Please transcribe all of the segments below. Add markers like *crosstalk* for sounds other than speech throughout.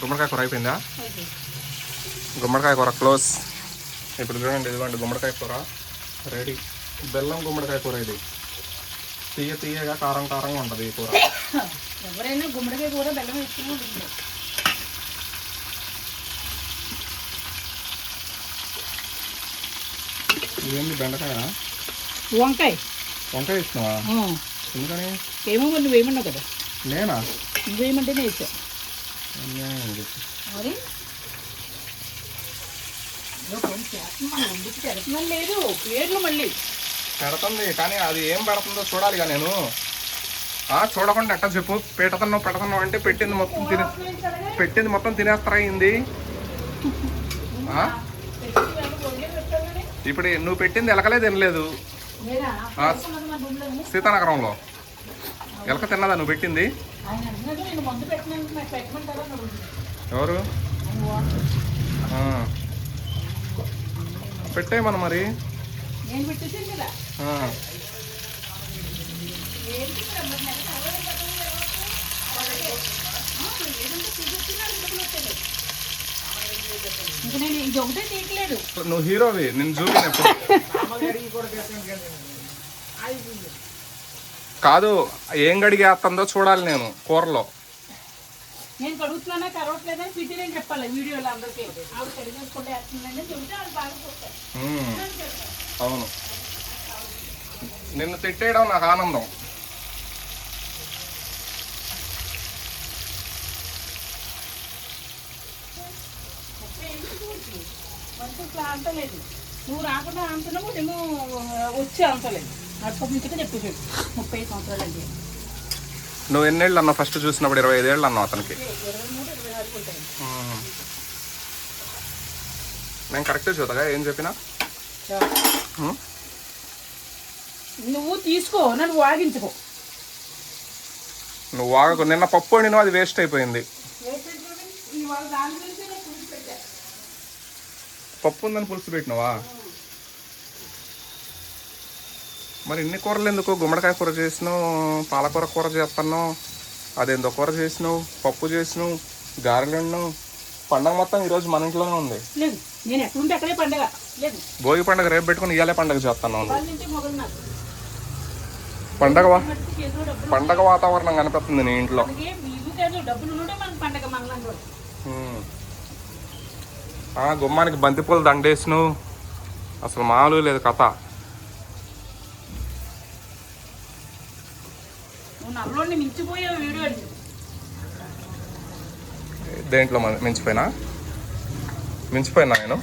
గుమ్మడికాయ కూర అయిపోయిందా? గుమ్మడికాయ కూర క్లోజ్. ఇప్పుడు చూడండి ఇదిగోండి గుమ్మడికాయ కూర రెడీ. బెల్లం గుమ్మడికాయ కూర ఇది. తీయ తీయగా కారం కారంగా ఉంటుంది ఈ కూర. ఎవరైనా గుమ్మడికాయ కూర బెల్లం వేసుకుని ఇదేంటి బెండకాయ? వంకాయ. వంకాయ ఇస్తున్నావా? ఎందుకని? ఏమో నువ్వు వేయమన్నావు కదా? నేనా? నువ్వు వేయమంటేనే ఇది. మరి? లేదు పేర్లు మళ్ళీ. పెడుతుంది కానీ అది ఏం పెడుతుందో చూడాలిగా నేను. ఆ చూడకుండా ఎట్ట చెప్పు? పెడతాను పెడతాను అంటే పెట్టింది మొత్తం తినే పెట్టింది మొత్తం తినేస్తారా అయింది? ఇప్పుడు నువ్వు పెట్టింది ఎలకలే తినలేదు. సీతానగరంలో. ఎలక తిన్నదా నువ్వు పెట్టింది. ఎవరు. ఆ. పెట్టేయమను మరి. నువ్వు హీరోవి నేను చూపినప్పుడు *laughs* కాదు ఏం గడిగేస్తుందో చూడాలి నేను కూరలో. నేను కడుగుతున్నానా కరవట్లేదా పిటి నేను చెప్పాలి వీడియోలో అందరికీ? ఆవిడ కడిగేసుకుంటే వేస్తుందండి చెబితే వాళ్ళు బాగా చూస్తారు ఉమ్. అవును. నిన్ను తిట్టేయడం నాకు ఆనందం. అంటలేదు నువ్వు రాకుండా అంటున్నావు నేను వచ్చి అంటలేదు నుంచి ముప్పై సంవత్సరాలు నువ్వు ఎన్నేళ్ళు అన్నావు ఫస్ట్ చూసినప్పుడు ఇరవై ఐదేళ్ళు అన్నావు అతనికి. నేను కరెక్టే చూడగా ఏం చెప్పినా? నువ్వు తీసుకో నన్ను వాగించుకో. నువ్వు వాగకు నిన్న పప్పు వండినావు అది వేస్ట్ అయిపోయింది. నేను పప్పు ఉందని పులుసు పెట్టినావా? మరి ఇన్ని కూరలు ఎందుకు? గుమ్మడికాయ కూర చేసినావు పాలకూర కూర చేస్తున్నావు అదేందో కూర చేసినావు పప్పు చేసినావు గారెలు పండగ మొత్తం ఈరోజు మన ఇంట్లోనే ఉంది. భోగి పండగ రేపు పెట్టుకుని ఇయ్యాలే పండగ చేస్తున్నావు పండగ పండగ వాతావరణం కనిపిస్తుంది నీ ఇంట్లో. గుమ్మానికి బంతిపూలు దండేసినావు. అసలు మామూలు లేదు కథ. నువ్వు నల్లోని మించిపోయావు వీడియో దేంట్లో మించిపోయినా? మించిపోయినా నేను?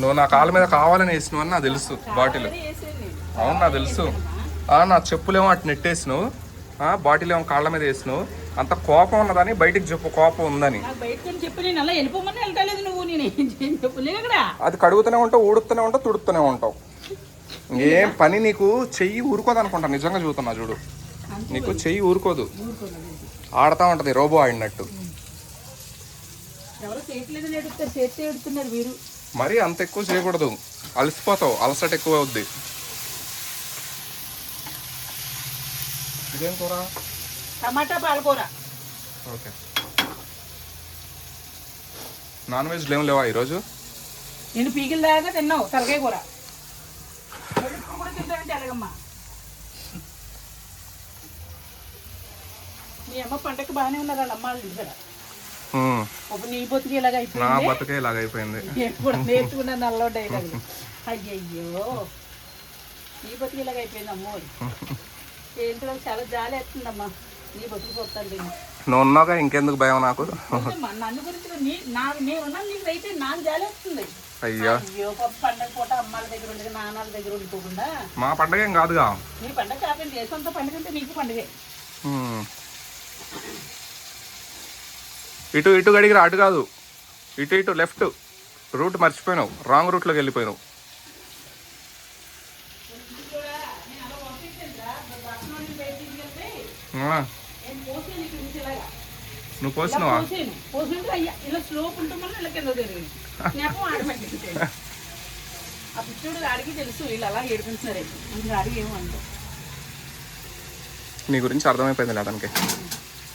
నువ్వు నా కాళ్ళ మీద కావాలని వేసినావు అని నాకు తెలుసు బాటిల్. అవును నాకు తెలుసు. ఆ, నా చెప్పులేమో అటు నెట్టేసినావు. బాటిల్ ఏమో కాళ్ళ మీద వేసినావు. అంత కోపం ఉన్నదని బయటికి చెప్పు కోపం ఉందని. అది కడుగుతూనే ఉంటావు ఊడుతూనే ఉంటావు తుడుతూనే ఉంటావు. ఏం పని నీకు చెయ్యి ఊరుకోదు అనుకుంటా నిజంగా చూస్తున్నా చూడు. నీకు చెయ్యి ఊరుకోదు. ఆడుతూ ఉంటది రోబో ఆడినట్టు. మరీ అంత ఎక్కువ చేయకూడదు. అలసిపోతావు. అలసట ఎక్కువ అవుద్ది. ఇదేం కూర? టమాటా పాలకూర ఓకే. నాన్ వెజ్ లేవు లేవా ఈరోజు? నేను పీకిల దాకా తిన్నావు. తలకాయ కూర. తింటానంటే ఎలాగమ్మా మీ అమ్మ పంటకి బాగానే ఉన్నారు వాళ్ళ అమ్మ వాళ్ళు ఇంటికాడ ఉమ్, ఒక నీ బతుకి ఇలాగ నా అయిపోయింది బతుకే ఇలాగైపోయింది నేను కూడా నేర్చుకున్న నల్లో డైలాగ్ అయ్యయ్యో. నీ బతుకు ఇలాగ అయిపోయింది అమ్మో ఏంటో చాలా జాలి వేస్తుందమ్మా. నీ బతుకు పోతాను నువ్వు ఉన్నాగా ఇంకెందుకు భయం నాకు? నన్ను గురించి నీ నా నేనున్నా నీకు అయితే నాకు జాలి వస్తుంది. అయ్యా. పండగ పూట అమ్మాల దగ్గర ఉండదు నాన్నల దగ్గర ఉండిపోకుండా మా పండగ ఏం కాదుగా. నీ పండగ కాదండి దేశంతో పండుగ అంటే నీకు పండుగే. ఇటు ఇటు గడిగిరా అటు కాదు. ఇటు ఇటు లెఫ్ట్. రూట్ మర్చిపోయినావు. రాంగ్ రూట్లోకి వెళ్ళిపోయినావు. నువ్వు పోసినావా? ఆ పిచ్చోడు ఆడికి తెలుసు వీళ్ళు అలా ఏడిపించారు అందుకు నీ గురించి అర్థమైపోయింది అతనికి.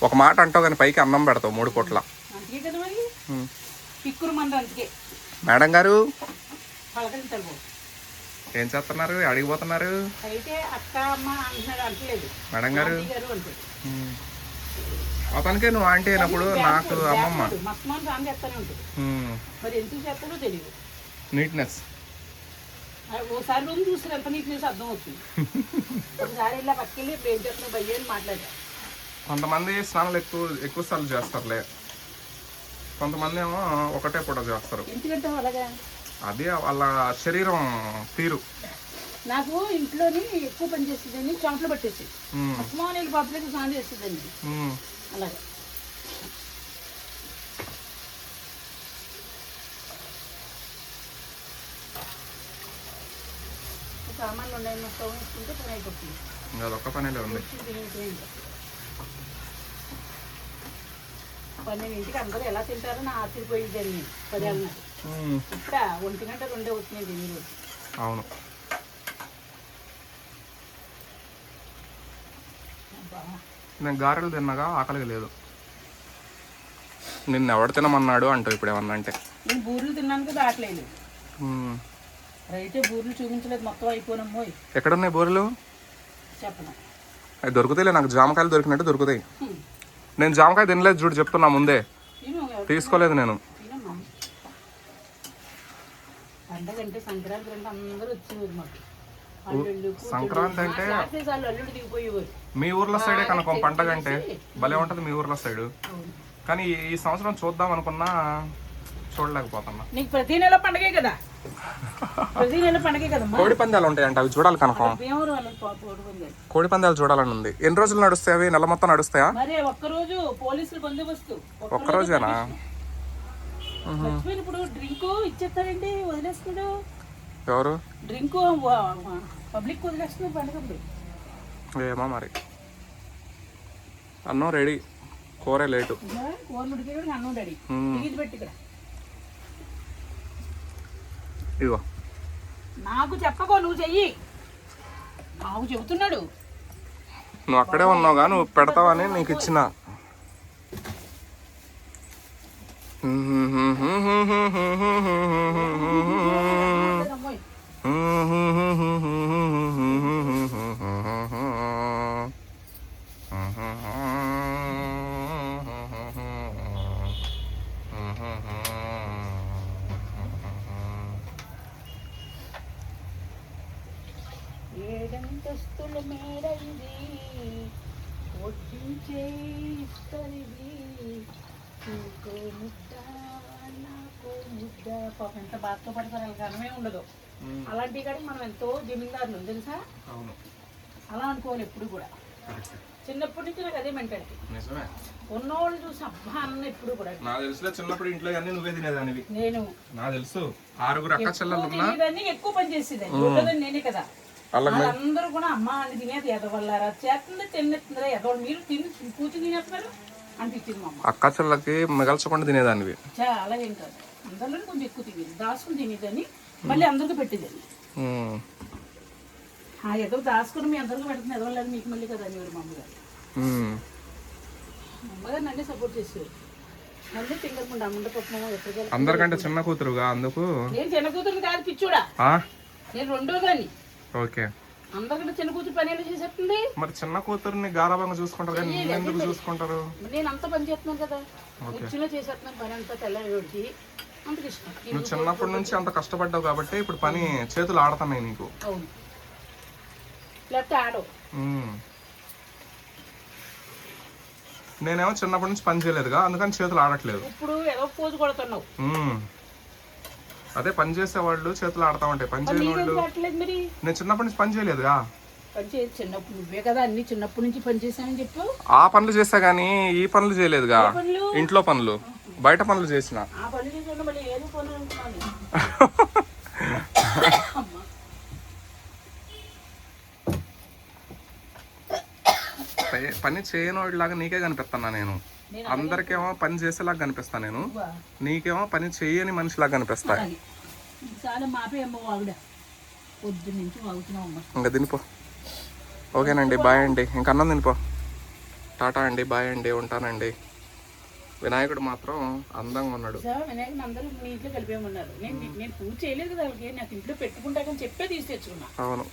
ఒక మాట అంటావు కానీ పైకి అన్నం పెడతావు మూడు పూట్ల అందుకే కదా మరి? ఉమ్. పిక్కురు మంది అందుకే. మేడం గారు? పలకరించాలి ఏం చేస్తున్నారు? అడిగిపోతున్నారు? అయితే అక్క అమ్మ అంటున్నాడు అంటలేదు. మేడం గారు ఆంటీ గారు అంటాడు ఉమ్. అతనికే నువ్వు ఆంటీ అయినప్పుడు నాకు అమ్మమ్మ. నీట్నెస్. ఓసారి రోజు చూసిన ఎంత నీట్నెస్ అర్థం అవుతుంది. ఒకసారి ఇలా పక్కకెళ్ళి ఇప్పుడు ఏం చేస్తున్నావు భయ్య అని మాట్లాడా. కొంతమంది స్నానాలు ఎక్కువ ఎక్కువ సార్లు చేస్తారులే. కొంతమంది ఏమో ఒకటే పూట చేస్తారు. ఎందుకంటే అలాగా? అది వాళ్ళ శరీరం తీరు. నాకు ఇంట్లోని ఎక్కువ పని చేసేదని చెమటలు పట్టేసి ఉమ్. అస్మాన్ వెళ్ళి పప్పులకి స్నానం చేసేదండి. అలాగే. సామాన్లు ఉన్నాయి మా స్టవ్ వేసుకుంటే పని అయిపోతుంది. అదొక్క పనిలే ఉంది. పన్నెండింటికి అందరూ ఎలా తింటారో నా ఆశ్చర్యపోయేదాన్ని పదేళ్ళ ఉమ్. ఇంకా ఒంటి గంట రెండే వచ్చినాయి అవును. నేను గారెలు తిన్నగా ఆకలిగా లేదు. నిన్ను ఎవడు తినమన్నాడు అంటావు ఇప్పుడు ఏమన్నా అంటే. నేను బూరెలు తిన్నాను కదా. రైతే బూరెలు చూపించలేదు మొత్తం అయిపోనమ్మోయ్ ఎక్కడున్నాయి బూరెలు? చెప్పను? అవి దొరుకుతాయిలే నాకు జామకాయలు దొరికినట్టు దొరుకుతాయి. నేను జామకాయ తినలేదు చూడు చెప్తున్నా ముందే. తీసుకోలేదు నేను. పండగ అంటే సంక్రాంతి అంటే అందరూ వచ్చేవారు మాకు. సంక్రాంతి అంటే- మా ఊర్లో సైడే కనుక పండగ అంటే భలే ఉంటుంది మీ ఊర్లో సైడు. కానీ ఈ- సంవత్సరం చూద్దాం అనుకున్నా చూడలేకపోతున్నా. నీకు ప్రతి నెల పండగే కదా. ప్రతి నెల పండగే కదమ్మా కోడి పందాలు ఉంటాయంట అవి చూడాలి కనుక. కోడి పందాలు. చూడాలని ఉంది. ఎన్ని రోజులు నడుస్తాయి అవి? నెల మొత్తం నడుస్తాయా? మరి ఒక్కరోజు పోలీసులు బందోబస్తు. ఒక్క ఒక్క రోజేనా మర్చిపోయిన ఇప్పుడు డ్రింక్ వదిలేస్తున్నాడు. ఎవరు? డ్రింక్ పబ్లిక్ వదిలేస్తున్నాడు పండగప్పుడు ఏమో మరి. అన్నం రెడీ. కూరే లేటు. ఇదిగో నాకు చెప్పకో నువ్వు చెయ్యి. నాకు చెబుతున్నాడు. నువ్వు అక్కడే ఉన్నావుగా నువ్వు పెడతావని నీకు ఇచ్చిన. ఏడంతస్తుల మేడ ఇది వడ్డించే ఇస్తరిది ఇంకో ముద్ద పాపం ఎంత బాధతో పడతారు వాళ్ళకి అన్నమే ఉండదు అలాంటి కాడికి మనం ఎంతో జమీందారులు తెలుసా? అవును. అలా అనుకోవాలి ఎప్పుడు కూడా. చిన్నప్పటి నుంచి నాకు అదే మెంటాలిటీ. నిజమే. ఉన్నవాళ్ళు చూసి అబ్బా అన్న ఎప్పుడు కూడా. తెలుసులే చిన్నప్పుడు ఇంట్లో అన్ని నువ్వే తినేదానివి. నేను. తెలుసు. ఆరుగురు అక్క చెల్లెలు ఎక్కువ పని చేసేదాన్ని. ఉండదని నేనే కదా. వాళ్ళందరూ కూడా అమ్మ అని తినేది ఎదవల్లారా? చేస్తుంది తిన్నెత్తుందిరా ఎదవాళ్ళు మీరు తిని కూర్చుని తినేస్తున్నారు? అనిపించింది అమ్మ. అక్క చెల్లెలకి మిగల్చకుండా తినేదానివి. చాలా కాదు అందరిలో కొంచెం ఎక్కువ తినేది. దాచుకుని తినేదాన్ని మళ్ళీ అందరికీ. ఆ ఏదో దాచుకుని మీ అందరికీ పెడుతుంది ఎదవలేదు మీకు మళ్ళీ కదా అనేవారు మా అమ్మగారు. అమ్మగారు నన్నే సపోర్ట్ చేసేవారు. అందరికంటే చిన్న కూతురుగా అందుకు? నేను చిన్న కూతురు కాదు పిచ్చోడా? నేను రెండో దాన్ని. ఓకే. అందరికంటే చిన్న కూతురు పని ఎలా చేసేస్తుంది? మరి చిన్న కూతురుని గారాబంగా చూసుకుంటారు కానీ ఎందుకు చూసుకుంటారు? నేను అంత పని చేస్తున్నాను కదా. చేసేస్తున్నాను పని అంతా తెల్లవాడికి నువ్వు చిన్నప్పటి నుంచి అంత కష్టపడ్డావు కాబట్టి ఇప్పుడు పని చేతులు ఆడుతున్నాయి నీకు. నేనేమో చిన్నప్పటి నుంచి పని చేయలేదుగా అందుకని చేతులు ఆడట్లేదు. ఇప్పుడు ఏదో పోజు కొడుతున్నావు. అదే పని చేసేవాళ్ళు చేతులు ఆడుతా ఉంటాయి. పని చేయని వాళ్ళు నేను చిన్నప్పటి నుంచి పని చేయలేదుగా. చేసి చిన్నప్పుడు నువ్వే కదా అన్ని చిన్నప్పటి నుంచి పని చేశానని చెప్పు ఆ పనులు చేసా కానీ ఈ పనులు చేయలేదుగా. ఇంట్లో పనులు. బయట పనులు చేసిన. పని చేయనోడిలాగా నీకే కనిపిస్తున్నా నేను? అందరికేమో పని చేసేలాగా కనిపిస్తా నేను. నీకేమో పని చేయని మనిషిలాగా కనిపిస్తా. ఇంకా తినిపో. ఓకేనండి బాయ్ అండి. ఇంక అన్నం తినిపో. టాటా అండి బాయ్ అండి ఉంటానండి. వినాయకుడు మాత్రం అందంగా ఉన్నాడు. సార్ వినాయకుని అందరూ మీ ఇంట్లో కలిపేయమన్నారు. నేను నేను పూజ చేయలేదు కదా వాళ్ళకి. నాకు ఇంట్లో పెట్టుకుంటాకని చెప్పే తీసి తెచ్చుకున్నా. అవును.